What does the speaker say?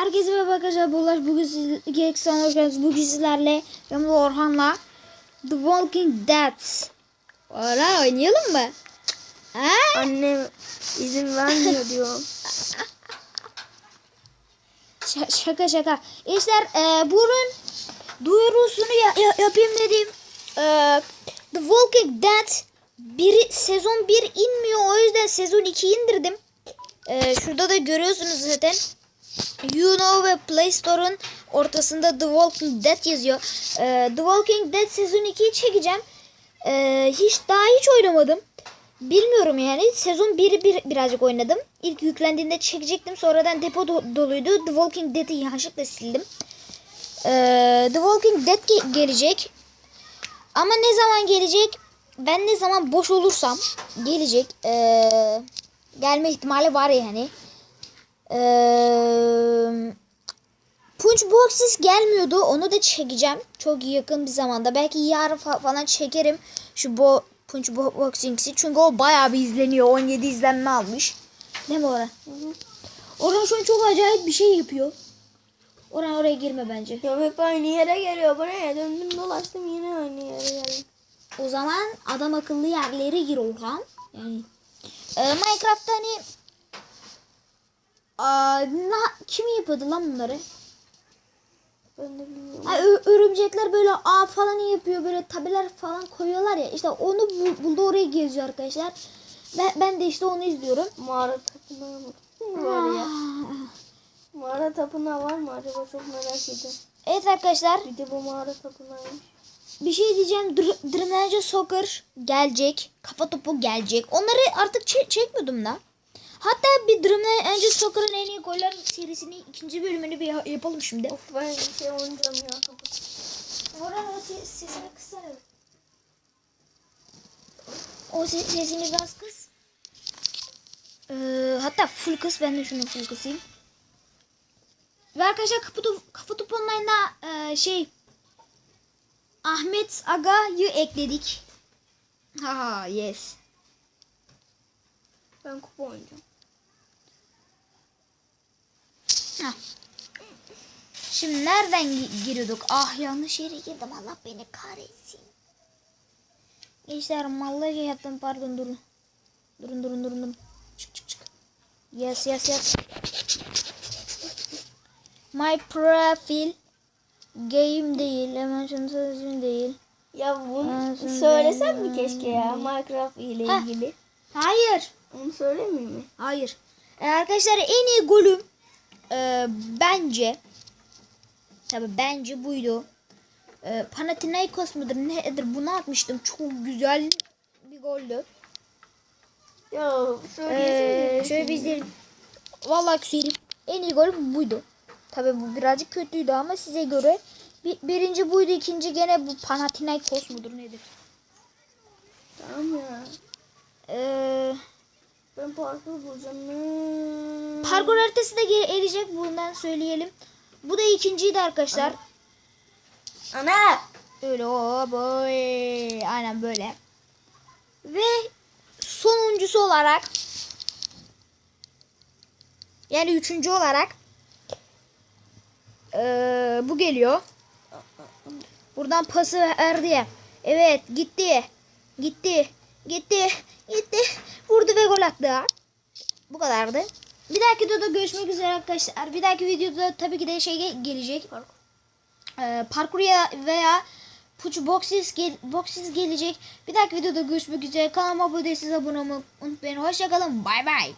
Herkese merhaba arkadaşlar. Bulaş bugün siz Gereksen hoş geldiniz. Bugün sizlerle yanımda Orhan'la The Walking Dead. Ora oynayalım mı? Ha? Annem izin vermiyor diyor. Şaka şaka. İşler e, bunun duyurusunu ya- ya- yapayım dedim. E, The Walking Dead biri, sezon 1 inmiyor. O yüzden sezon 2 indirdim. E, şurada da görüyorsunuz zaten. You ve Play Store'un ortasında The Walking Dead yazıyor. E, The Walking Dead sezon 2'yi çekeceğim. E, hiç daha hiç oynamadım. Bilmiyorum yani. Sezon 1'i bir, birazcık oynadım. İlk yüklendiğinde çekecektim. Sonradan depo do- doluydu. The Walking Dead'i yanlışlıkla sildim. Ee, The Walking Dead ge- gelecek. Ama ne zaman gelecek? Ben ne zaman boş olursam gelecek. Ee, gelme ihtimali var yani. Ee, Punch Boxes gelmiyordu. Onu da çekeceğim. Çok yakın bir zamanda. Belki yarın fa- falan çekerim. Şu bo Punch Bo- Boxings'i. Çünkü o bayağı bir izleniyor. 17 izlenme almış. Değil mi Orhan? Orhan şu an çok acayip bir şey yapıyor. Orhan oraya girme bence. Ya hep aynı yere geliyor. Buraya döndüm dolaştım yine aynı yere geldim. O zaman adam akıllı yerlere gir Orhan. Yani e, Minecraft'ta hani Aa, kim yapıyordu lan bunları? Ben de bilmiyorum. Ha, örümcekler böyle ağ falan yapıyor böyle tabeler falan koyuyorlar ya işte onu bul- buldu oraya geziyor arkadaşlar. Ben, ben de işte onu izliyorum. Mağara tapınağı mı? Var ya. Mağara tapınağı var mı acaba çok merak ediyorum. Evet arkadaşlar Bir de bu mağara tapınağıymış. bir şey diyeceğim. Dr- Dream Ninja Soccer gelecek. Kafa topu gelecek. Onları artık çe- çekmiyordum da. Hatta bir Dream Ninja Soccer'ın en iyi goller serisini ikinci bölümünü bir ya- yapalım şimdi. Of ben şey oynayacağım ya. kapat. Orhan o se- sesini kıssana. O se- sesini biraz kıs. Ee, hatta full kıs. Ben de şunu full kısayım. Ve arkadaşlar Kapı, Top- Kafa Topu Online'da e, şey Ahmet Aga'yı ekledik. Haha yes. Ben kupa oynayacağım. Hah. Şimdi nereden gi- giriyorduk? Ah yanlış yere girdim. Allah beni kahretsin. Gençler mallayca yaptım. Pardon durun. Durun durun durun durun. Çık çık çık. Yes yes yes. My profile game değil. Hemen şunu değil. Ya bunu Ağzından söylesem mi keşke ya Minecraft ile Heh. ilgili? Hayır. Onu söylemeyeyim mi? Hayır. Ee, arkadaşlar en iyi golüm e, bence tabi bence buydu. E, Panathinaikos mudur nedir bunu atmıştım. Çok güzel bir goldü. Ya şöyle Ee, şöyle bir izleyelim. Vallahi söyleyeyim. En iyi golüm buydu. Tabi bu birazcık kötüydü ama size göre bir, birinci buydu ikinci gene bu Panathinaikos mudur nedir? Tamam ya. Eee Ben parkur bulacağım. Parkur haritası da gelecek bundan söyleyelim. Bu da ikinciydi arkadaşlar. Ana! Öyle o boy. Aynen böyle. Ve sonuncusu olarak yani üçüncü olarak eee, bu geliyor. Buradan pası verdi. Evet gitti. Gitti. Gitti. Gitti. Vurdu ve gol attı. Bu kadardı. Bir dahaki videoda görüşmek üzere arkadaşlar. Bir dahaki videoda tabii ki de şey ge- gelecek. Ee, parkur ya veya puç boxes, gel boxes gelecek. Bir dahaki videoda görüşmek üzere. Kanalıma abone değilseniz abone olmayı unutmayın. Hoşçakalın. Bay bay.